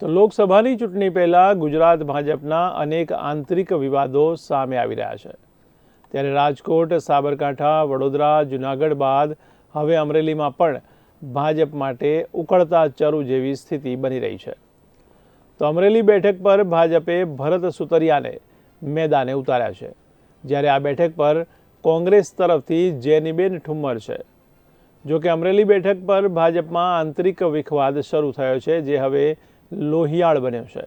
તો લોકસભાની ચૂંટણી પહેલાં ગુજરાત ભાજપના અનેક આંતરિક વિવાદો સામે આવી રહ્યા છે. ત્યારે રાજકોટ, સાબરકાંઠા, વડોદરા, જુનાગઢ બાદ હવે અમરેલીમાં પણ ભાજપ માટે ઉકળતા ચરુ જેવી સ્થિતિ બની રહી છે. તો અમરેલી બેઠક પર ભાજપે ભરત સુતરિયાને મેદાને ઉતાર્યા છે. જ્યારે આ બેઠક પર કોંગ્રેસ તરફથી જેનીબેન ઠુમ્મર છે. જો કે અમરેલી બેઠક પર ભાજપમાં આંતરિક વિખવાદ શરૂ થયો છે, જે હવે લોહિયાળ બન્યો છે.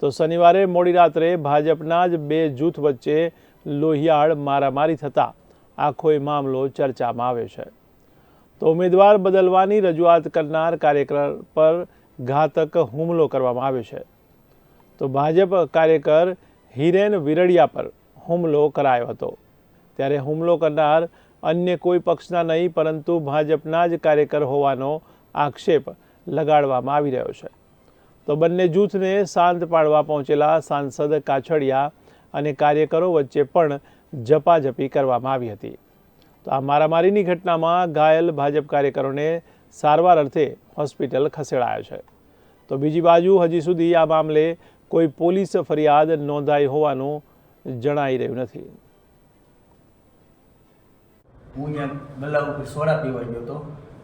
તો શનિવારે મોડી રાત્રે ભાજપના જ બે જૂથ વચ્ચે લોહિયાળ મારામારી થતાં આખો એ મામલો ચર્ચામાં આવે છે. તો ઉમેદવાર બદલવાની રજૂઆત કરનાર કાર્યકર પર ઘાતક હુમલો કરવામાં આવ્યો છે. તો ભાજપ કાર્યકર હિરેન વિરડિયા પર હુમલો કરાયો હતો. ત્યારે હુમલો કરનાર અન્ય કોઈ પક્ષના નહીં, પરંતુ ભાજપના જ કાર્યકર હોવાનો આક્ષેપ લગાડવામાં આવી રહ્યો છે. તો બંને જૂથને શાંત પાડવા પહોંચેલા સાંસદ કાછડિયા અને કાર્યકરો વચ્ચે પણ ઝપાઝપી કરવામાં આવી હતી. તો આ મારામારીની ઘટનામાં ઘાયલ ભાજપ કાર્યકરોને સારવાર અર્થે હોસ્પિટલ ખસેડાયા છે. તો બીજી બાજુ હજી સુધી આ મામલે કોઈ પોલીસ ફરિયાદ નોંધાઈ હોવાનું જણાઈ રહ્યું નથી. હું અહીંયા ગલ્લા ઉપર સોડા પીવા ગયો હતો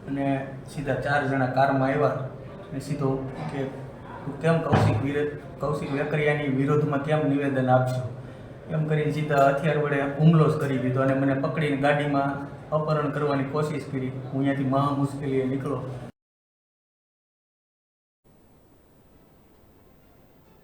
અને સીધા ચાર જણા કારમાં આવ્યા અને સીધો કે કેમ કૌશિક વિરોધ કૌશિક વેકરિયાની વિરોધમાં કેમ નિવેદન આપશો? એમ કરીને સીધા હથિયાર વડે હુમલો જ કરી દીધો અને મને પકડીને ગાડીમાં અપહરણ કરવાની કોશિશ કરી. હું અહીંયાથી મહા મુશ્કેલીએ નીકળો